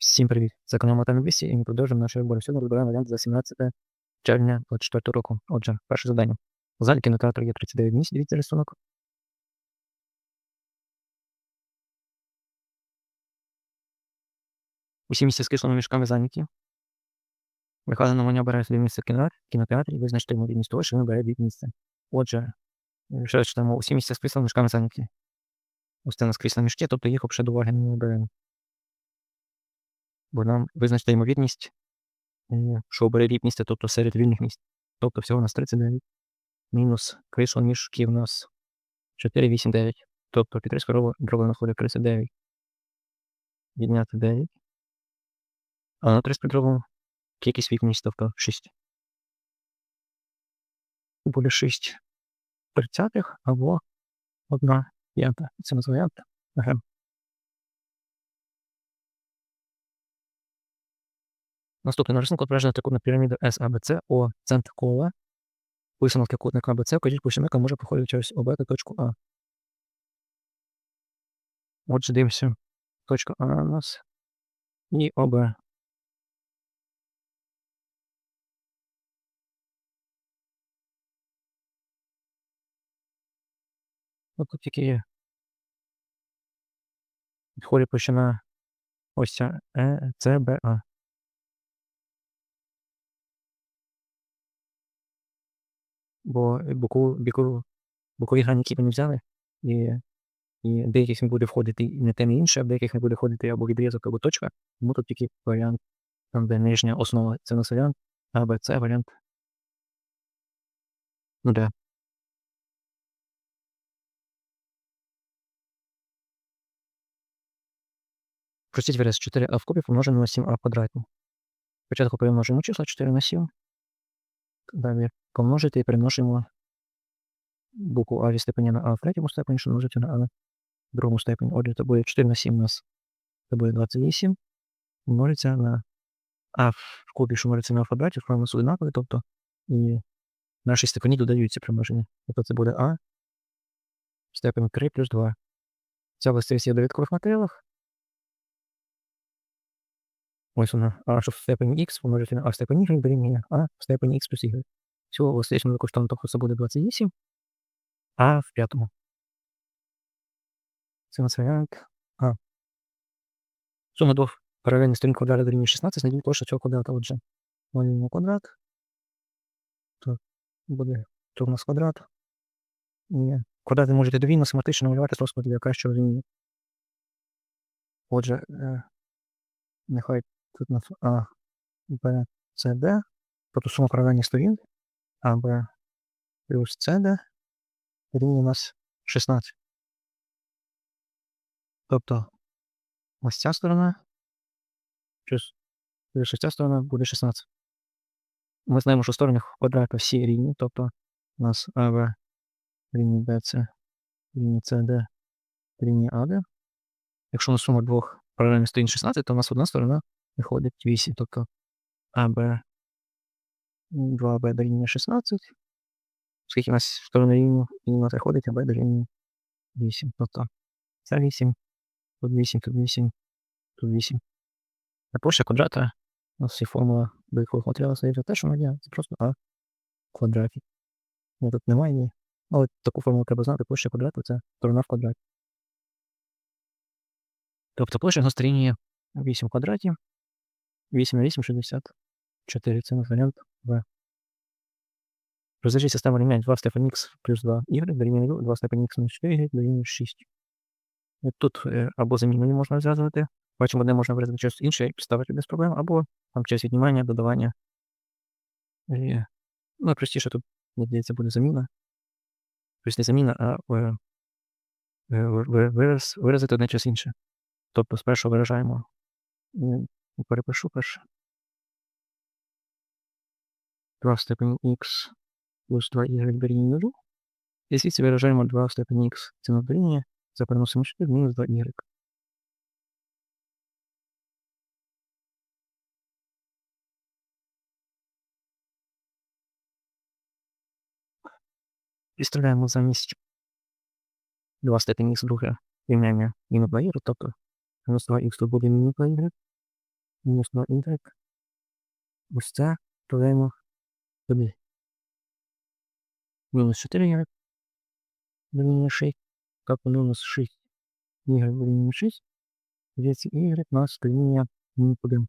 Всім привіт! Це канал 200 і ми продовжуємо нашу роботу. Сьогодні розбираємо варіант за 17 червня 2024 року. Отже, перше завдання. У залі кінотеатру є 39 місць, дивіться рисунок. Усі місця з кислими мішками зайняті. Михайло Номаня бере собі місце в кінотеатрі, кінотеатрі і визначте ймовірність того, що він бере від місця. Отже, ще читаємо, усі місця з кислими мішками зайняті. Ось це у нас крісло мішки, тобто їх уваги не беремо. Бо нам визначте ймовірність, е, що обере рік місця, тобто серед вільних місць. Тобто всього у нас 39. Мінус крісло мішки у нас 4, 8, 9. Тобто під рискою дроблено находить 39. Відняти 9. А на 30 дроблено кількість вікність, тобто 6. Буде 6 тридцятих або 1 п'ята. Це називаємо грам. Наступний на рисунку ображена трикутна піраміда SABC, О, центр кола. Висунок трикутника АБЦ, вкажіть площинника може проходити через ОБ та точку А. Отже, дивимося. Точка А у нас. І ОБ. Ну, тут тільки є. Підходить площина ось ця Е, С, Б, А. бо боку, біку, бокові грані, які вони взяли, і, і деяких не буде входити і не те, не інше, а деяких не буде входити або відрізок, або точка. Тому тут тільки варіант, там, де нижня основа, це у нас варіант, А, Б, С варіант. Ну да. Простіть вираз 4а в кубі помножено на 7а в. Спочатку перемножимо числа 4 на 7. Далі помножити і переносимо букву А від степені на А в третьому степені, що множити на А в другому степені. Отже, це буде 4 на 7 у нас. Це буде 28. Множиться на А в кубі, що множиться на А в квадраті, нас одинакові, тобто і наші степені додаються при множенні. Тобто це буде А в степені 3 плюс 2. Ця властивість є в довідкових матеріалах. Ось вона що в степені х помножити на А в степені y дорівнює А в степені х плюс y. Всього властивість використовано, тобто це буде 28, а в п'ятому. Це у нас варіант А. Сума двох паралельних сторін квадрата дорівнює 16, знайдіть площу цього квадрата. Отже, малюємо квадрат. Так, буде тут у нас квадрат. І квадрати можете довільно симметрично малювати з розкладу для кращого розуміння. Отже, е, нехай тут у нас А, Б, С, Д. Тобто сума паралельних сторін АБ плюс СД рівня у нас 16. Тобто ось ця сторона плюс ця сторона буде 16. Ми знаємо, що сторони квадрата всі рівні, тобто у нас АБ рівні БЦ рівні СД рівні АД. Якщо у нас сума двох паралельних сторін 16, то у нас одна сторона виходить 8, тобто АБ 2b дорівнює 16. Скільки у нас сторони рівні, і у нас виходить АБ дорівнює 8. Тобто це 8, тут 8, тут 8, тут 8. А площа квадрата у нас є формула довідкових матеріалів стає те, що вона це просто А квадраті. Ну, тут немає її. Але таку формулу треба знати, площа квадрату це сторона в квадраті. Тобто площа у нас дорівнює 8 в квадраті. 8 на 8, 64. Це у варіант В. Розв'яжи систему рівнянь 2 в степені х плюс 2 y дорівнює 0, 2 в степені х мінус 4 y дорівнює 6. І Тут е, або заміною можна розв'язувати. Бачимо, одне можна виразити через інше, підставити без проблем, або там через віднімання, додавання. І, ну, простіше тут, мені здається, буде заміна. Тобто не заміна, а е, е, вираз, виразити одне через інше. Тобто спершу виражаємо. М, Перепишу перше. 2 в степені х плюс 2y дорівнює 0. І звідси виражаємо 2 в степені х. Це на дорівнює. Це переносимо 4 мінус 2y. Підставляємо замість 2 степені х друге рівняння мінус 2y, тобто мінус 2х тут буде мінус 2y. Мінус 2y. Ось це додаємо сюди. Мінус 4y дорівнює 6. Тобто мінус 6 y дорівнює 6. Звідси y нас дорівнює мінус 1.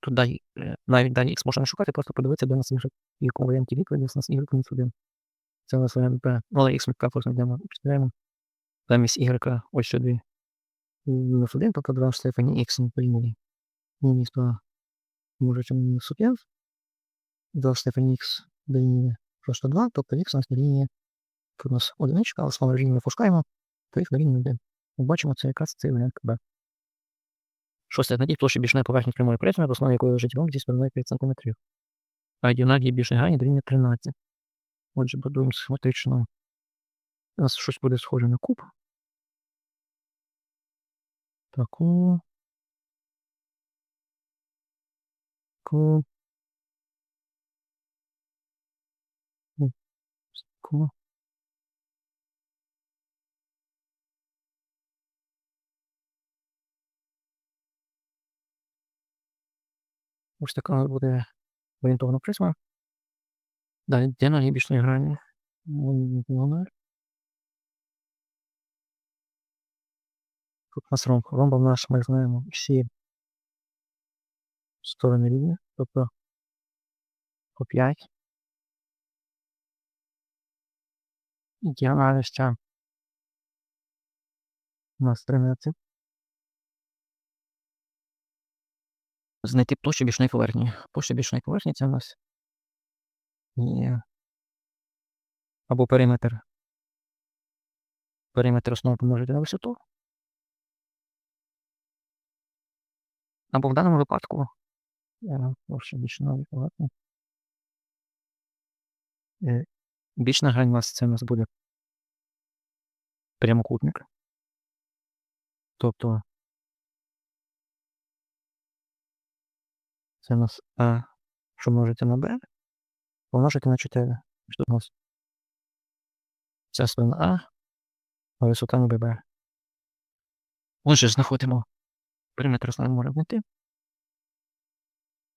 Тут далі, навіть далі x можна шукати, просто подивитися, де нас y, в якому варіанті відповіді у нас y мінус 1. Це у нас варіант. Ну, але x ми йдемо підставляємо. Замість y ось сюди мінус 1, тобто 2 в степені x не порівняли. Мінус 2 може чим мінус 1. 2 в степені x дорівнює просто 2, тобто x у нас тут у нас одиничка, але слово режимі не пускаємо, то x дорівнює 1. Ми бачимо, це якраз цей варіант Б. Шосте. Знайдіть площу бічної поверхні прямої призми, в основі якої лежить ромб зі стороною 5 см. А діагональ її бічної грані дорівнює 13. Отже, будуємо схематично. У нас щось буде схоже на куб. Таку. Таку. Таку. Ось така буде орієнтована призма. Далі діагональ її бічної грані. Діагональ. Тут у нас ромб. Ромбом наш ми знаємо всі сторони рівня, тобто по 5. І діагональ ще у нас 13. Знайти площу бічної поверхні. Площа бічної поверхні це у нас є або периметр. Периметр основи помножити на висоту. Або в даному випадку. Е, Бічна грань у нас це у нас буде прямокутник. Тобто це у нас А, що множити на Б, помножити на 4. Що у нас? Це сторона А, а висота на ББ. Отже, знаходимо периметр основи може знайти.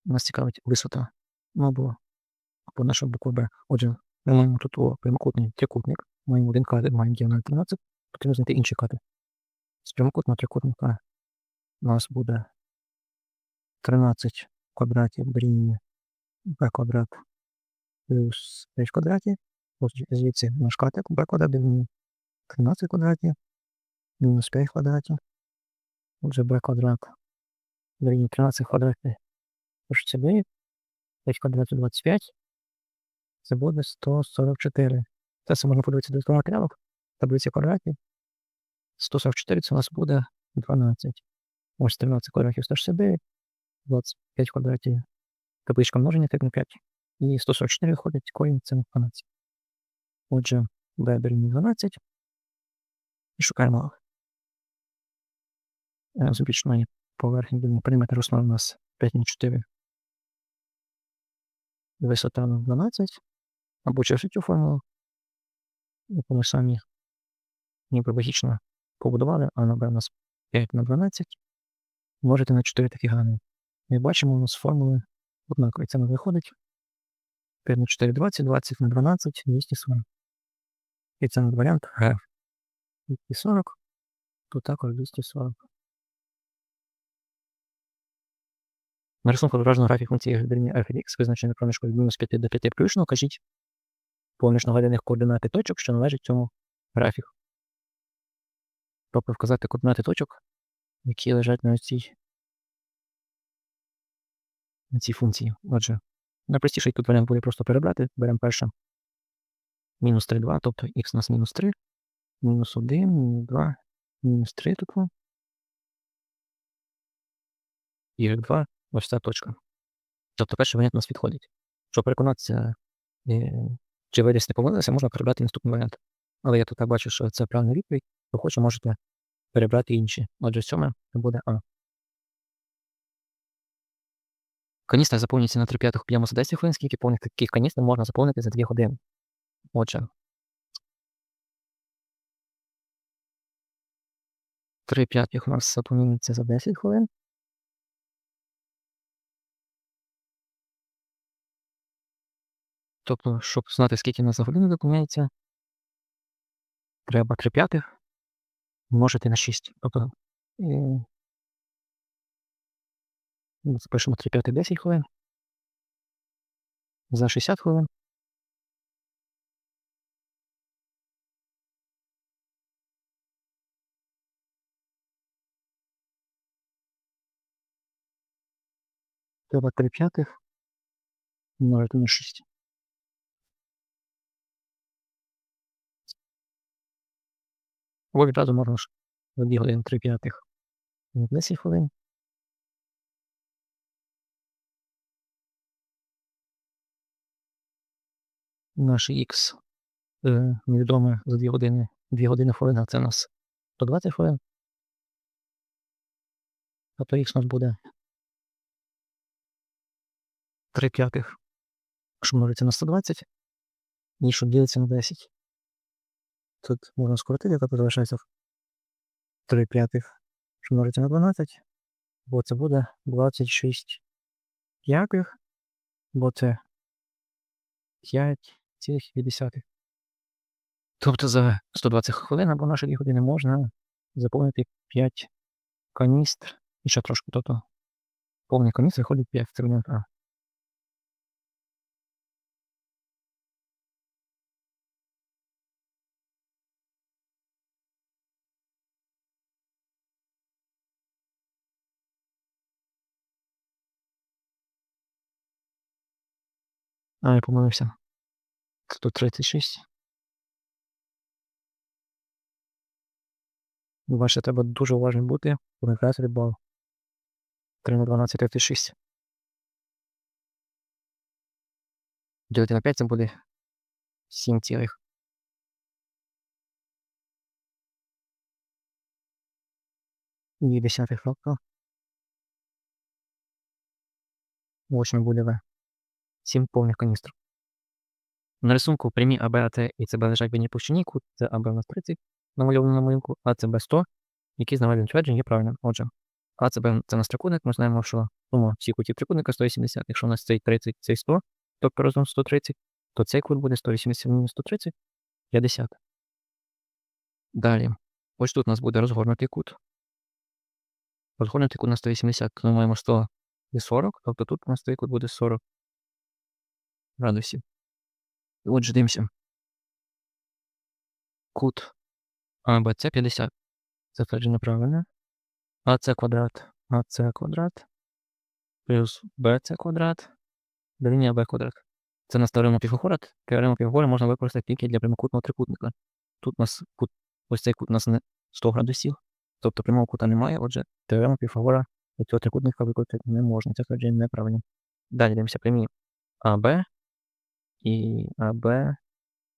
Нас цікавить висота. Ну або, або наша буква Б. Отже, ми маємо тут о, прямокутний трикутник. Маємо один кадр, маємо діагональ 13. Потрібно знайти інший кадр. З прямокутного трикутника у нас буде 13 квадратів дорівнює b квадрат плюс 5 квадратів. Отже, звідси наш катет b квадрат дорівнює 13 квадратів мінус 5 квадратів. Отже, b квадрат дорівнює 13 квадратів. Тож це буде 5 квадратів 25. Це буде 144. Це все можна подивитися до матеріалу. Таблиці квадратів. 144 це у нас буде 12. Ось 13 квадратів 169. 25 квадратів. Табличка множення так на 5. І 144 виходить, корінь це 12. Отже, b дорівнює 12. І шукаємо з бічної поверхні. Будемо периметр основи у нас 5 на 4. Висота на 12. Або через цю формулу, яку ми самі ніби логічно побудували, а набрав у нас 5 на 12. Можете на 4 такі грани. Ми бачимо, у нас формули однакові. Це не виходить. 5 на 4 20, 20 на 12, 240. І це не варіант Г. 240. Тут також 240. На рисунку зображено графік функції градині f x, визначений проміжкою від мінус 5 до 5 включно, кажіть наведених координати точок, що належать цьому графіку. Тобто вказати координати точок, які лежать на цій на цій функції. Отже, найпростіший тут варіант буде просто перебрати. Беремо перше мінус 3, 2, тобто х у нас мінус 3, мінус 1, мінус 2, мінус 3 тут. Y2, ось ця точка. Тобто перший варіант у нас підходить. Щоб переконатися, е, чи ви десь не помилилися, можна перебрати наступний варіант. Але я тут так бачу, що це правильна відповідь, то хоче, можете перебрати інші. Отже, сьоме буде А. Каністра заповнюється на 3 п'ятих об'єму за 10 хвилин, скільки повних таких каністр можна заповнити за 2 години. Отже. 3 п'ятих у нас заповнюється за 10 хвилин. Тобто, щоб знати, скільки нас за годину заповняється, треба 3 п'ятих множити на 6. Тобто е, запишемо 3 п'ятих 10 хвилин. За 60 хвилин. Треба 3 п'ятих множити на 6. Або відразу можна ж за 2 години 3 п'ятих на 10 хвилин. Наш х е, невідоме за 2 години. 2 години хвилина це у нас 120 хвилин. Тобто х у нас буде 3 п'ятих, що множиться на 120, і що ділиться на 10. Тут можна скоротити, тобто залишається 3 п'ятих, що множиться на 12, бо це буде 26 п'ятих, бо це 5,2. Тобто за 120 хвилин або наші 2 години можна заповнити 5 каністр і ще трошки. Тобто повний каністр виходить 5 А. А, я помилився. Тут 36. Бачите, треба дуже уважним бути, грати бал. 3 на 12 36. Ділити на 5 це буде 7 цілих. І десятих тобто. 8 буде В. 7 повних каністр. На рисунку прямі АБ, АТ і ЦБ лежать в одній площині, кут це АБ у нас 30, намальовано на малюнку, а ЦБ 100, які з наведеним твердженням є правильним. Отже, А це у нас трикутник, ми знаємо, що сума всіх кутів трикутника 180. Якщо у нас цей 30, цей 100, тобто разом 130, то цей кут буде 180 мінус 130, 50. Далі. Ось тут у нас буде розгорнутий кут. Розгорнутий кут на 180, ми маємо 100 і 40, тобто тут у нас цей кут буде 40 градусів. Отже, дивимося. Кут АБЦ 50. Це твердження правильне. АЦ квадрат, АЦ квадрат плюс БЦ квадрат дорівнює Б квадрат. Це нас теорема Піфагора. Теорему Піфагора можна використати тільки для прямокутного трикутника. Тут у нас кут, ось цей кут у нас не 100 градусів, тобто прямого кута немає, отже, теорема Піфагора для цього трикутника використати не можна. Це твердження неправильне. Далі дивимося прямі АБ і АБ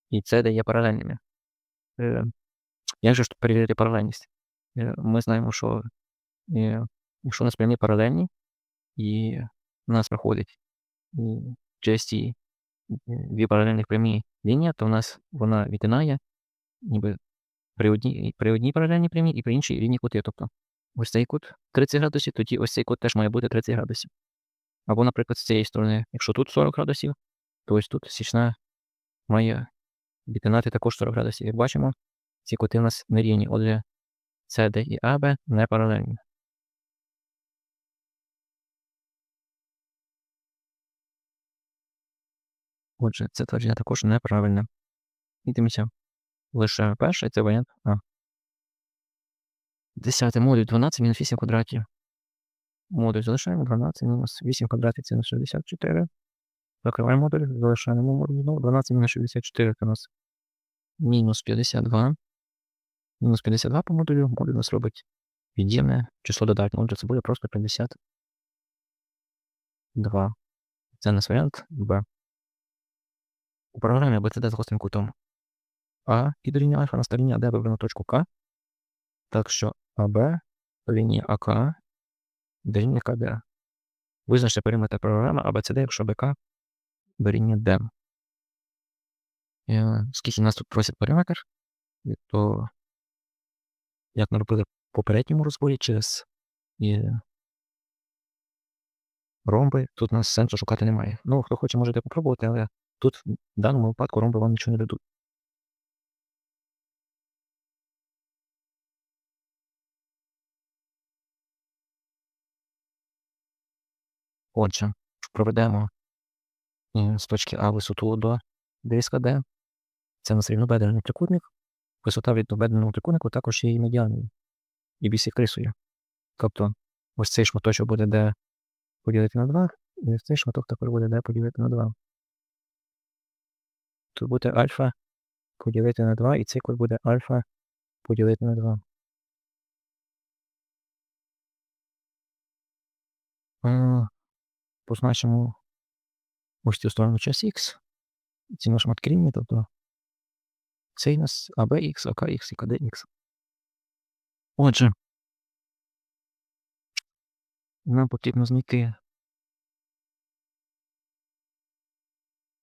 і С є паралельними. Е, як же ж перевірити паралельність? Е, ми знаємо, що е, якщо у нас прямі паралельні, і у нас проходить часті дві паралельних прямі лінії, то у нас вона відтинає ніби при одній при одній паралельній прямій і при іншій рівні кути. Тобто ось цей кут 30 градусів, тоді ось цей кут теж має бути 30 градусів. Або, наприклад, з цієї сторони, якщо тут 40 градусів, то ось тут січна має відтинати також 40 градусів. Як бачимо, ці кути у нас нерівні. Отже, CD і AB не паралельні. Отже, це твердження також неправильне. Дивимося лише перший це варіант А. 10 модуль 12 мінус 8 квадратів. Модуль залишаємо 12 мінус 8 квадратів це на 64. Закриваємо модуль, залишаємо модуль знову 12 мінус 64 це у нас мінус 52. Мінус 52 по модулю, модуль у нас робить від'ємне число додатнє. Отже, це буде просто 52. Це нас варіант Б. У програмі ABCD з гострим кутом А і дорівнює альфа на стороні АД вибрано точку К. Так що АБ лінія АК дорівнює КД. Визначте периметр програми ABCD, якщо БК Д. Скільки нас тут просять периметр, то як ми робили попередньому розборі через ромби. Тут нас сенсу шукати немає. Ну, хто хоче, можете попробувати, але тут в даному випадку ромби вам нічого не дадуть. Отже, проведемо з точки А висоту до диска D. Це у нас рівнобедрений трикутник. Висота від обедреного трикутнику також є і медіаною, і бісекрисою. Тобто ось цей шматочок буде D поділити на 2, і ось цей шматок також буде D поділити на 2. Тут буде альфа поділити на 2, і цей кут буде альфа поділити на 2. Е, Позначимо ось цю сторону час Х. Ці на шматки рівні, тобто цей нас ABX, AKX і KDX. Отже, нам потрібно знайти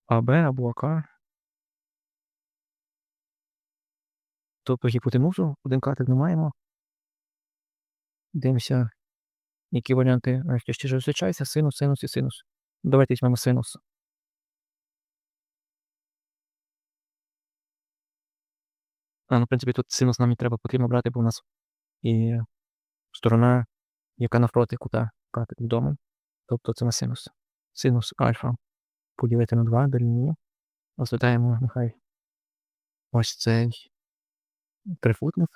АБ або АК. Тобто гіпотенузу, один катет не маємо. Дивимося, які варіанти найчастіше зустрічаються. Синус, синус і синус. Давайте візьмемо синус. Ну, в принципі, тут синус нам і треба потрібно брати, бо у нас і сторона, яка навпроти кута катет відома. Тобто це на синус. Синус альфа поділити на 2 дорівнює. Розглядаємо нехай ось цей трифутник.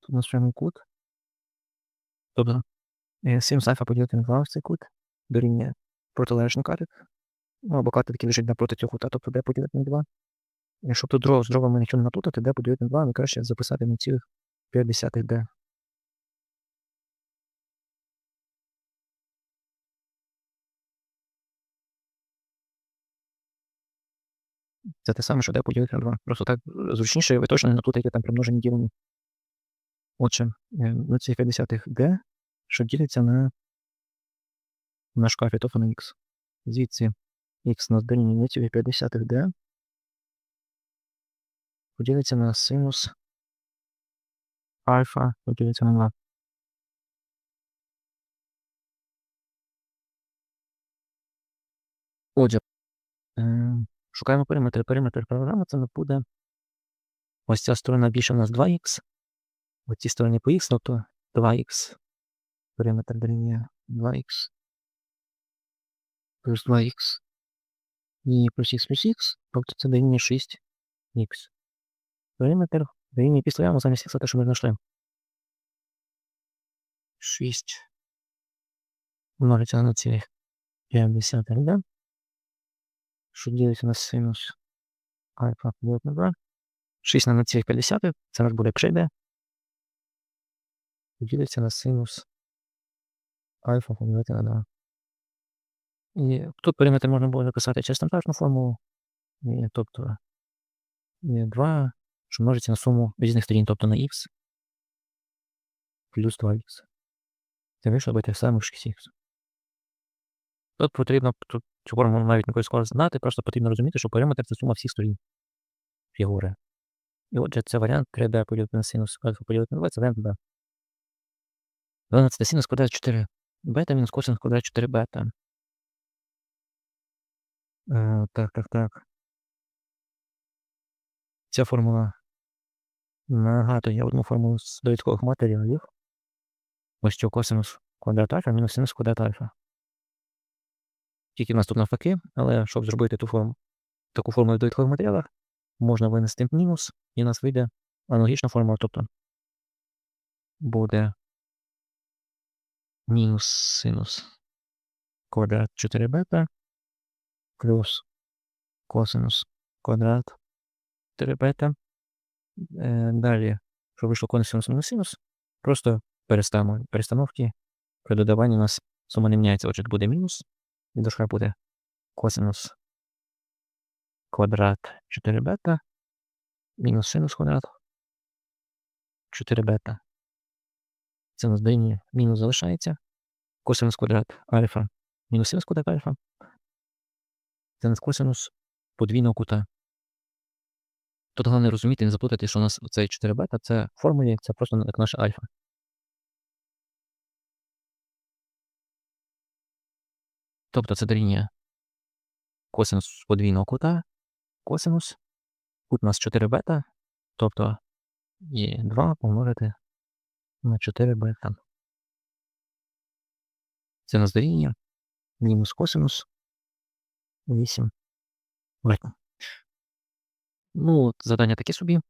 Тут нас прямий кут. Тобто е, синус альфа поділити на 2 ось цей кут дорівнює протилежний катет. Ну, або катет, який лежить напроти цього кута, тобто d поділити на 2. І щоб тут дров з дровами нічого не наплутати, d поділити на 2, ми краще записати на цілих 5 d. Це те саме, що d поділити на 2. Просто так зручніше, ви точно не наплутаєте там примножені ділені. Отже, е, на цих 50 d, що ділиться на на шкафі, на x. Звідси x на дорівнює на 50 d поділиться на синус альфа поділиться на 2. Отже, е, шукаємо периметр. Периметр програми це буде. Ось ця сторона більше у нас 2х. Ось ці сторони по х, тобто 2х. Периметр дорівнює 2х. Плюс 2х. І плюс х плюс х, тобто це дорівнює 6х. Периметр дорівнює підставляємо замість х те, що ми знайшли. 6 множиться на цілих 50 да? що ділиться на синус альфа поділити на 2. 6 на цілих 50, це у нас буде 3D. На синус альфа поділити на 2. І тут периметр можна було записати через стандартну формулу. І, тобто і 2, що множиться на суму різних сторін, тобто на х плюс 2х. Це вийшло би те саме 6х. Тут потрібно тут цю формулу навіть ніколи скоро знати, просто потрібно розуміти, що периметр це сума всіх сторін фігури. І отже, це варіант 3D поділити на синус альфа поділити на 2, це варіант B. 12 синус квадрат 4 бета мінус косинус квадрат 4 бета. Е, так, так, так. Ця формула нагадує одну формулу з довідкових матеріалів. Ось що косинус квадрат альфа мінус синус квадрат альфа. Тільки в нас тут навпаки, але щоб зробити ту форму, таку формулу в довідкових матеріалах, можна винести мінус, і у нас вийде аналогічна формула, тобто буде мінус синус квадрат 4 бета плюс косинус квадрат 4 бета. Е, Далі, щоб вийшло косинус мінус синус, просто переставимо перестановки. При додаванні у нас сума не міняється, отже, буде мінус. І дошка буде косинус квадрат 4 бета мінус синус квадрат 4 бета. Це у нас дорівнює мінус залишається. Косинус квадрат альфа мінус синус квадрат альфа. Це нас косинус подвійного кута Тут головне розуміти не заплутати, що у нас цей 4 бета це формулі, це просто як наша альфа. Тобто це дорівнює косинус подвійного кута, косинус, кут у нас 4 бета, тобто і 2 помножити на 4 бета. Це у нас дорівнює мінус косинус 8 бета. Ну, завдання таке собі.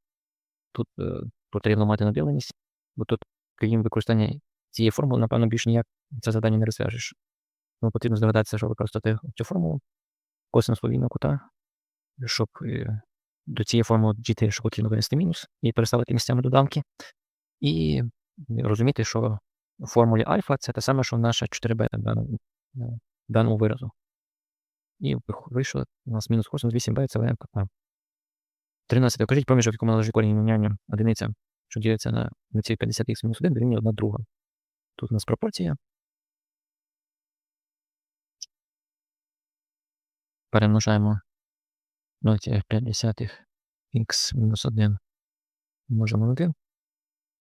Тут е, потрібно мати набіленість, бо тут, крім використання цієї формули, напевно, більш ніяк це завдання не розв'яжеш. Тому потрібно здогадатися, що використати цю формулу косинус подвійного кута, щоб е, до цієї формули дійти, що потрібно винести мінус і переставити місцями доданки. І розуміти, що в формулі альфа це те саме, що наша 4 бета даному, е, даному виразу. І вийшло у нас мінус косинус 8b, це А. 13. Окажіть проміжок, в якому належить корінь рівняння одиниця, що ділиться на, на ці 50х мінус 1, дорівнює 1 друга. Тут у нас пропорція. Перемножаємо 0,5 х мінус 1 можемо на 1.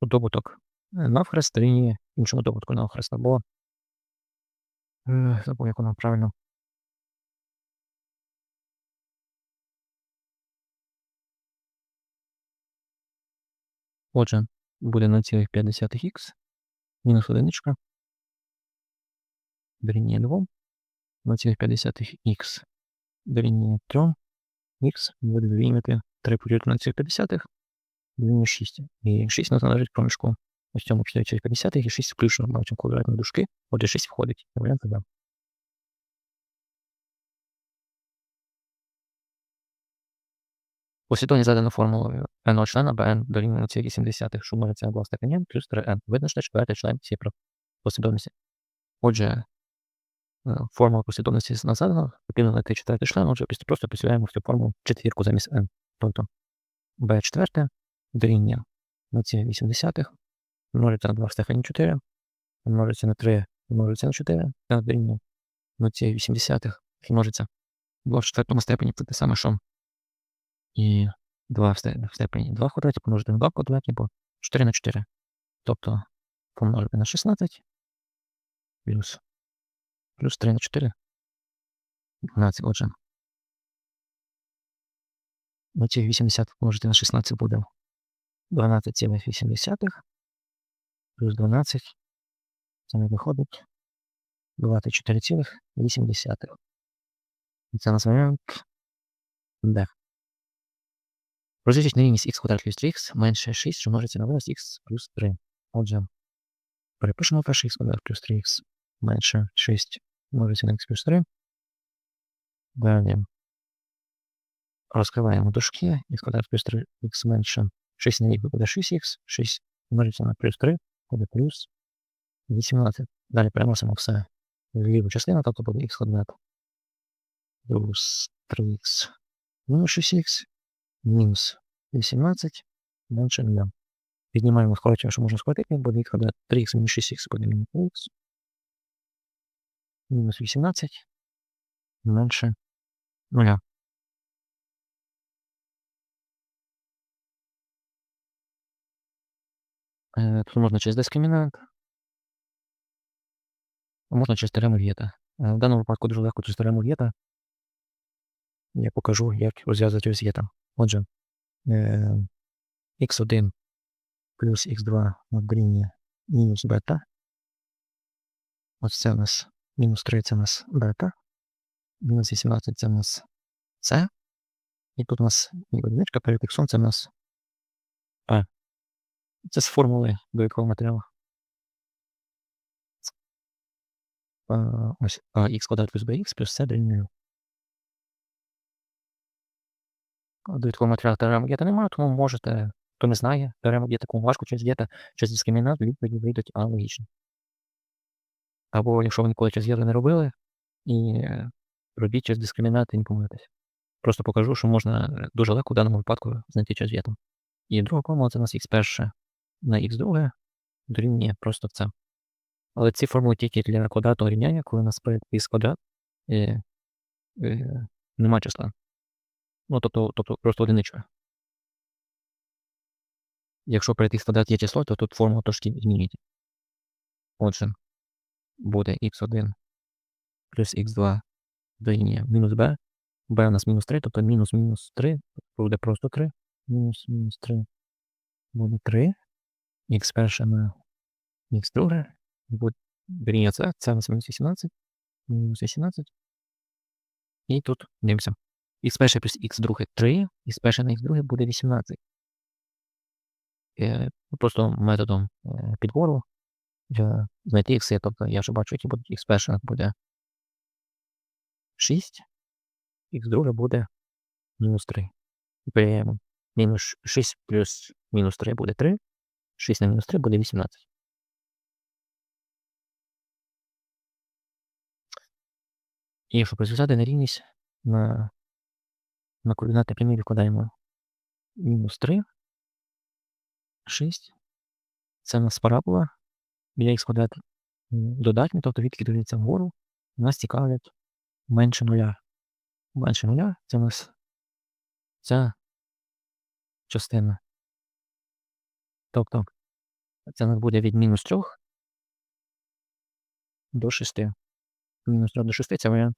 Добуток навхрест дорівнює іншому добутку навхрест, або е, забув, як воно правильно. Отже, буде 0,5х мінус одиничка дорівнює 2, 0,5х дорівнює 3, х буде дорівнювати 3 поділити на 0,5 дорівнює 6. І 6 у нас належить проміжку ось цьому 4,50 і 6 включно бачимо квадратні дужки, отже 6 входить. Варіант Б. Послідовність задана формулою n члена bn дорівнює 0,7, що множиться на 2 степені плюс 3n. Видно, що четвертий член цієї послідовності. Отже, формула послідовності нас задана, потрібно знайти четвертий член, отже, просто підсвяємо цю формулу четвірку замість n. Тобто b четверте дорівнює 0,8 множиться на 2 в степені 4, множиться на 3, множиться на 4, це дорівнює 0,8 множиться 2 в четвертому степені, це те саме, що і 2 в степені 2 в квадраті помножити на 2 в квадраті, бо 4 на 4. Тобто помножити на 16 плюс плюс 3 на 4. 12, отже. Ну, ці 80 помножити на 16 буде 12,8 плюс 12. Це не виходить 24,8. І це називаємо D. Розв'яжіть нерівність х квадрат плюс 3х менше 6, що множиться на вираз х плюс 3. Отже, перепишемо перший х квадрат плюс 3х менше 6 множиться на х плюс 3. Далі розкриваємо дужки, х квадрат плюс 3х менше 6 на х буде 6х, 6 множиться на плюс 3, буде плюс 18. Далі переносимо все в ліву частину, тобто буде х квадрат плюс 3х мінус 6х мінус 18 менше 0. Піднімаємо скорочення, що можна скоротити, буде х 3х мінус 6х буде мінус х. Мінус 18 менше 0. Е, тут можна через дискримінант. А можна через теорему Вєта. В даному випадку дуже легко через теорему Вєта. Я покажу, як розв'язати через Вєта. Отже, x1 плюс x2 дорівнює мінус бета. Ось це у нас мінус 3 це у нас бета. Мінус 18 це у нас С. І тут у нас одиничка перед х це у нас А. Це з формули до якого матеріалу. Ось х квадрат плюс bx плюс c дорівнює Довідкового матеріалу теореми Гета немає, тому можете, хто не знає, теорему Гета, кому важко через Гета, через дискримінат, відповіді вийдуть аналогічно. Або якщо ви ніколи через Гета не робили, і е, робіть через дискримінат і не помилитесь. Просто покажу, що можна е, дуже легко в даному випадку знайти через Гету. І друга формула це у нас х перше на х друге дорівнює просто це. Але ці формули тільки для квадратного рівняння, коли у нас перед х квадрат і, і, і, нема числа. Ну, тобто, тобто просто одиничка. Якщо перед х квадрат є число, то тут формулу трошки змінюйте. Отже, буде х1 плюс х2 дорівнює мінус b. b у нас мінус 3, тобто мінус мінус 3 буде просто 3. Мінус мінус 3 буде 3. х перше на х друге буде дорівнює це. Це у нас мінус 18. Мінус 18. І тут дивимося. Х перше плюс х друге 3, х перше на х друге буде 18. Е, Просто методом е, підбору для знайти ікси, тобто я вже бачу, які будуть х перше буде 6, х друге буде мінус 3. І. Мінус 6 плюс мінус 3 буде 3. 6 на мінус 3 буде 18. І щоб розв'язати нерівність на, на координати прямі відкладаємо мінус 3, 6. Це у нас парабола біля х квадрат м, додатня, тобто відки дивляться вгору. Нас цікавлять менше нуля. Менше нуля це у нас ця частина. Тобто це у нас буде від мінус 3 до 6. Мінус 3 до 6 це варіант